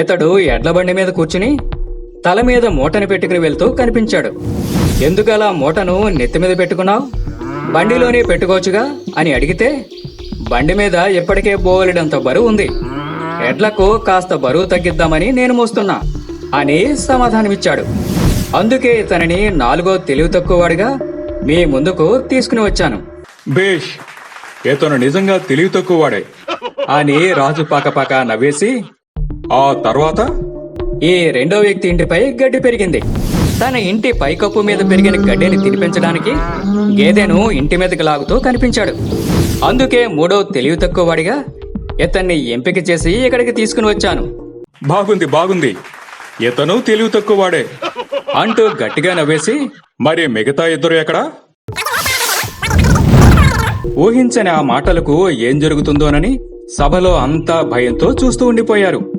ఇతడు ఎడ్ల బండి మీద కూర్చుని తల మీద మూటని పెట్టుకుని వెళ్తూ కనిపించాడు. ఎందుకలా మూటను నెత్తి మీద పెట్టుకున్నావు? బండిలోనే పెట్టుకోవచ్చుగా అని అడిగితే బండి మీద ఇప్పటికే బోలెడంత బరువు ఉంది. ఎడ్లకు కాస్త బరువు తగ్గిద్దామని నేను మోస్తున్నా అని సమాధానమిచ్చాడు. అందుకే ఇతనిని నాలుగో తెలివి తక్కువవాడిగా మీ ముందుకు తీసుకుని వచ్చాను. బేష్ ఇతను నిజంగా తెలివి తక్కువవాడే అని రాజు పాకపాక నవ్వేసి ఆ తర్వాత? ఈ రెండో వ్యక్తి ఇంటిపై గడ్డి పెరిగింది. తన ఇంటి పైకప్పు మీద పెరిగిన గడ్డిని తినిపించడానికి గేదెను ఇంటి మీదకి లాగుతూ కనిపించాడు. అందుకే మూడో తెలివి తక్కువ వాడిగా ఇతన్ని ఎంపిక చేసి ఇక్కడికి తీసుకుని వచ్చాను. బాగుంది బాగుంది. ఇతను తెలివి తక్కువవాడే అంటూ గట్టిగా నవ్వేసి మరి మిగతా ఇద్దరు ఎక్కడా? ఊహించని ఆ మాటలకు ఏం జరుగుతుందోనని సభలో అంతా భయంతో చూస్తూ ఉండిపోయారు.